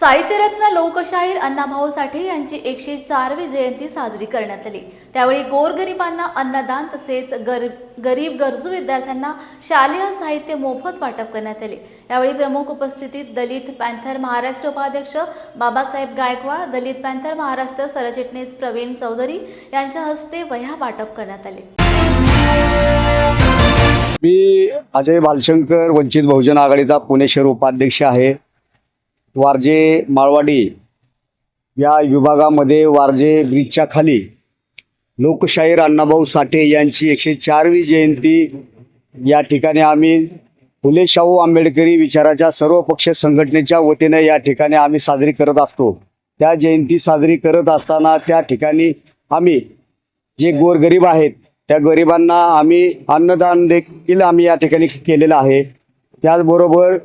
साहित्यरत्न लोकशाहीर अण्णाभाऊ साठे यांची एकशे चारवी जयंती साजरी करण्यात आली. त्यावेळी गोरगरिबांना अन्नदान तसेच गर गरीब गरजू विद्यार्थ्यांना शालेय साहित्य मोफत वाटप करण्यात आले. यावेळी प्रमुख उपस्थितीत दलित पॅन्थर महाराष्ट्र उपाध्यक्ष बाबासाहेब गायकवाड दलित पॅन्थर महाराष्ट्र सरचिटणीस प्रवीण चौधरी यांच्या हस्ते वह्या वाटप करण्यात आले. मी अजय बालशंकर वंचित बहुजन आघाडीचा पुणे शहर उपाध्यक्ष आहे. वारजे माळवाडी या विभागामध्ये वारजे ब्रिजच्या खाली लोकशाहीर अण्णाभाऊ साठे यांची एकशे चारवी जयंती या ठिकाणी आम्ही फुले शाहू आंबेडकरी विचाराच्या सर्व पक्ष संघटनेच्या वतीने या ठिकाणी आम्ही साजरी करत असतो. त्या जयंती साजरी करत असताना त्या ठिकाणी आम्ही जे गोरगरीब आहेत त्या गरिबांना आम्ही अन्नदान देखील आम्ही या ठिकाणी केलेलं आहे. त्याचबरोबर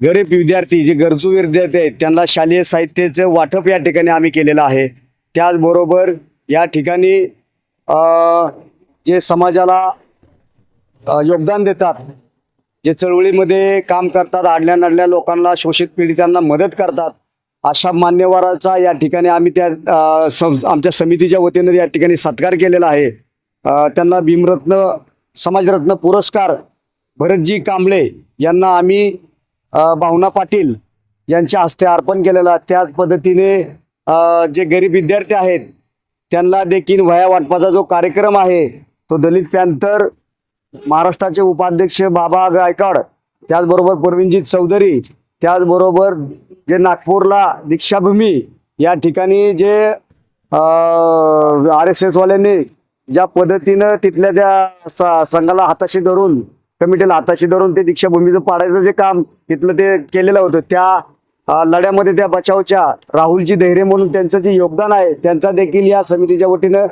गरीब विद्यार्थी जे गरजू विद्यार्थी आहेत त्यांना शालेय साहित्याचं वाटप या ठिकाणी आम्ही केलेलं आहे. त्याचबरोबर या ठिकाणी जे समाजाला योगदान देतात जे चळवळीमध्ये काम करतात आडल्या नडल्या लोकांना शोषित पीडितांना मदत करतात अशा मान्यवराचा या ठिकाणी आम्ही त्या आमच्या समितीच्या वतीनं या ठिकाणी सत्कार केलेला आहे. त्यांना भीमरत्न समाजरत्न पुरस्कार भरतजी कांबळे यांना आम्ही भावना पाटील यांच्या हस्ते अर्पण केलेला त्याच पद्धतीने जे गरीब विद्यार्थी आहेत त्यांना देखील वह्या वाटपाचा जो कार्यक्रम आहे तो दलित पॅन्थर महाराष्ट्राचे उपाध्यक्ष बाबा गायकवाड त्याचबरोबर परवीनजीत चौधरी त्याचबरोबर जे नागपूरला दीक्षाभूमी या ठिकाणी जे आर एस एसवाल्यांनी ज्या पद्धतीनं तिथल्या त्या स- संघाला हाताशी धरून कमिटीला हाताशी धरून ते दीक्षाभूमीचं पाडायचं जे काम तिथलं ते केलेलं होतं. त्या लढ्यामध्ये त्या बचावच्या राहुलजी धैर्य म्हणून त्यांचं जे योगदान आहे त्यांचा देखील या समितीच्या वतीनं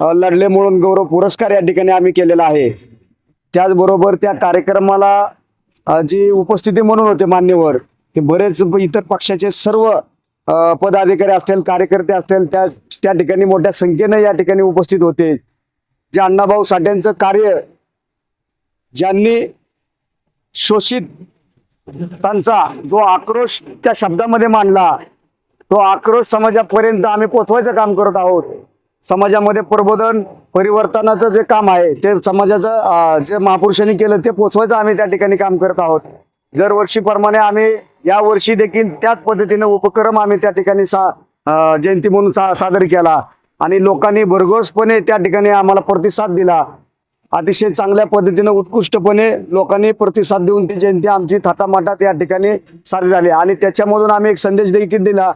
लढले म्हणून गौरव पुरस्कार या ठिकाणी आम्ही केलेला आहे. त्याचबरोबर त्या कार्यक्रमाला जी उपस्थिती म्हणून होते मान्यवर ते बरेच इतर पक्षाचे सर्व पदाधिकारी असतील कार्यकर्ते असतील त्या त्या ठिकाणी मोठ्या संख्येनं या ठिकाणी उपस्थित होते. जे अण्णाभाऊ साठ्यांचं कार्य ज्यांनी शोषित त्यांचा जो आक्रोश त्या शब्दामध्ये मांडला तो आक्रोश समाजापर्यंत आम्ही पोचवायचं काम करत आहोत. समाजामध्ये प्रबोधन परिवर्तनाचं जे काम आहे ते समाजाचं जे महापुरुषांनी केलं ते पोचवायचं आम्ही त्या ठिकाणी काम करत आहोत. दरवर्षीप्रमाणे आम्ही यावर्षी देखील त्याच पद्धतीने उपक्रम आम्ही त्या ठिकाणी सा जयंती म्हणून सा सादर केला. आणि लोकांनी भरघोसपणे त्या ठिकाणी आम्हाला प्रतिसाद दिला. अतिशय चांगल्या पद्धतीनं उत्कृष्टपणे लोकांनी प्रतिसाद देऊन ती जयंती आमची थाटामाटात या ठिकाणी साजरी झाली. आणि त्याच्यामधून आम्ही एक संदेश देखील दिला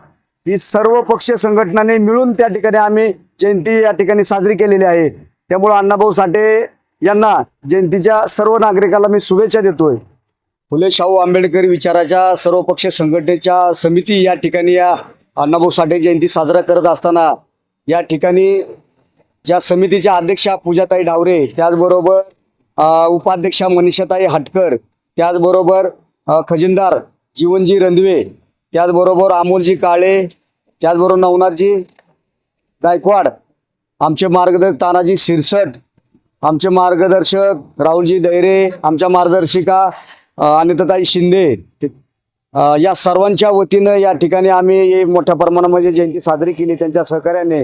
की सर्व पक्षीय संघटनांनी मिळून त्या ठिकाणी आम्ही जयंती या ठिकाणी साजरी केलेली आहे. त्यामुळं अण्णाभाऊ साठे यांना जयंतीच्या सर्व नागरिकाला मी शुभेच्छा देतोय. फुले शाहू आंबेडकर विचाराच्या सर्व पक्षीय संघटनेच्या समिती या ठिकाणी या अण्णाभाऊ साठे जयंती साजरा करत असताना या ठिकाणी ज्या समितीच्या अध्यक्षा पूजाताई डावरे त्याचबरोबर उपाध्यक्षा मनीषाताई हटकर त्याचबरोबर खजिनदार जीवनजी रंधवे त्याचबरोबर अमोलजी काळे त्याचबरोबर नवनाथजी गायकवाड आमचे मार्गदर्शक तानाजी शिरसट आमचे मार्गदर्शक राहुलजी दैरे आमच्या मार्गदर्शिका अनिताताई शिंदे. या सर्वांच्या वतीनं या ठिकाणी आम्ही मोठ्या प्रमाणामध्ये जयंती साजरी केली त्यांच्या सहकार्याने.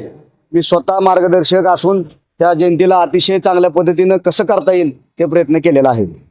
मी स्वतः मार्गदर्शक असून त्या जयंतीला अतिशय चांगल्या पद्धतीनं कसं करता येईल ते प्रयत्न केलेला आहे.